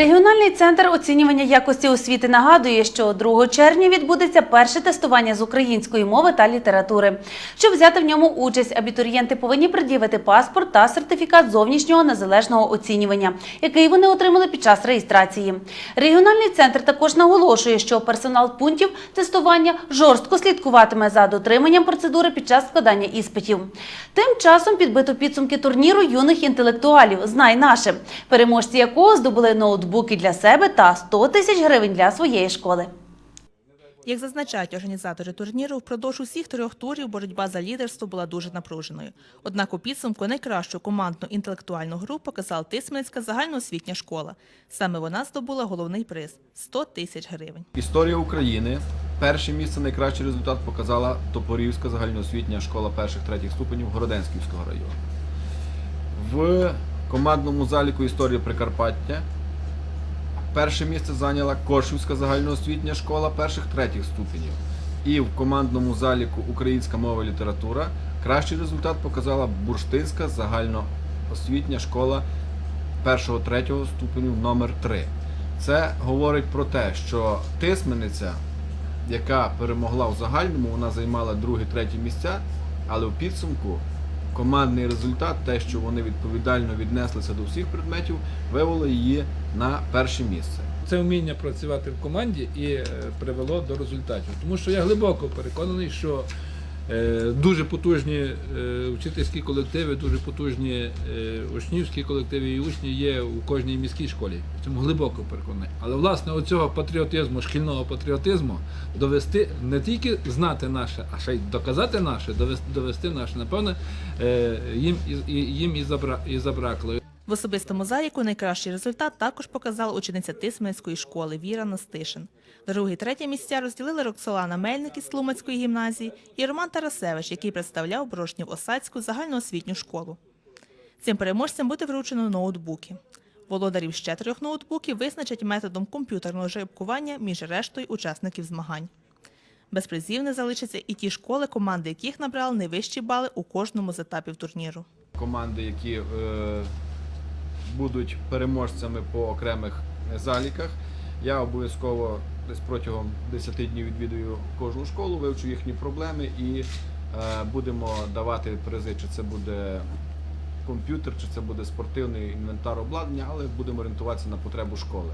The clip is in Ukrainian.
Регіональний центр оцінювання якості освіти нагадує, що 2 червня відбудеться перше тестування з української мови та літератури. Щоб взяти в ньому участь, абітурієнти повинні пред'явити паспорт та сертифікат зовнішнього незалежного оцінювання, який вони отримали під час реєстрації. Регіональний центр також наголошує, що персонал пунктів тестування жорстко слідкуватиме за дотриманням процедури під час складання іспитів. Тим часом підбито підсумки турніру юних інтелектуалів Знай наше, переможці якого здобули ноутбуки для себе та 100 тисяч гривень для своєї школи. Як зазначають організатори турніру, впродовж усіх трьох турів боротьба за лідерство була дуже напруженою. Однак у підсумку найкращу командну інтелектуальну гру показала Тисменецька загальноосвітня школа. Саме вона здобула головний приз 100 тисяч гривень. Історія України. Перше місце найкращий результат показала Топорівська загальноосвітня школа перших-третіх ступенів Городенськівського району. В командному заліку Історія Прикарпаття перше місце зайняла Коршівська загальноосвітня школа перших-третіх ступенів. І в командному заліку Українська мова і література кращий результат показала Бурштинська загальноосвітня школа першого-третього ступенів номер 3 Це говорить про те, що Тисмениця, яка перемогла в загальному, вона займала друге-третє місця, але в підсумку командний результат, те, що вони відповідально віднеслися до всіх предметів, вивело її на перше місце. Це вміння працювати в команді і е, привело до результатів. Тому що я глибоко переконаний, що дуже потужні е, вчительські колективи, дуже потужні е, учнівські колективи і учні є у кожній міській школі. В цьому глибоко переконаний. Але власне оцього патріотизму, шкільного патріотизму довести не тільки знати наше, а ще й доказати наше, довести, наше, напевне, е, їм, і- їм і забракло. В особистому заліку найкращий результат також показала учениця Тисменецької школи Віра Настишин. Друге і третє місця розділили Роксолана Мельник із Тлумацької гімназії і Роман Тарасевич, який представляв Брошнів-Осадську загальноосвітню школу. Цим переможцям буде вручено ноутбуки. Володарів ще трьох ноутбуків визначать методом комп'ютерного жеребкування між рештою учасників змагань. Без залишаться і ті школи, команди яких набрали найвищі бали у кожному з етапів турніру. команди, які е, будуть переможцями по окремих заліках. Я обов'язково протягом 10 днів відвідую кожну школу, вивчу їхні проблеми і е, будемо давати призи, чи це буде комп'ютер, чи це буде спортивний інвентар обладнання, але будемо орієнтуватися на потребу школи.